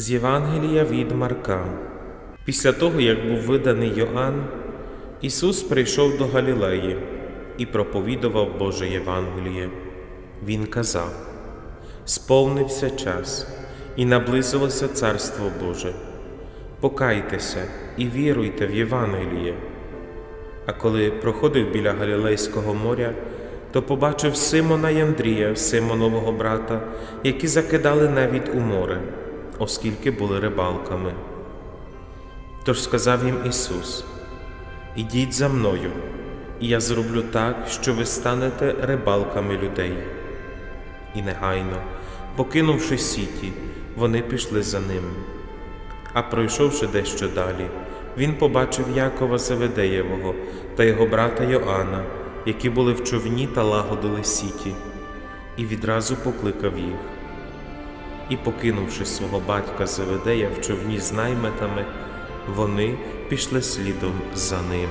З Євангелія від Марка. Після того, як був виданий Йоанн, Ісус прийшов до Галілеї і проповідував Боже Євангеліє. Він казав: Сповнився час, і наблизилося Царство Боже. Покайтеся і віруйте в Євангеліє. А коли проходив біля Галілейського моря, то побачив Симона й Андрія, Симонового брата, які закидали навіть у море, оскільки були рибалками. Тож сказав їм Ісус: Ідіть за мною, і я зроблю так, що ви станете рибалками людей. І негайно, покинувши сіті, вони пішли за ним. А пройшовши дещо далі, він побачив Якова Заведеєвого та його брата Йоанна, які були в човні та лагодили сіті, і відразу покликав їх. І, покинувши свого батька Зеведея в човні з найметами, вони пішли слідом за ним.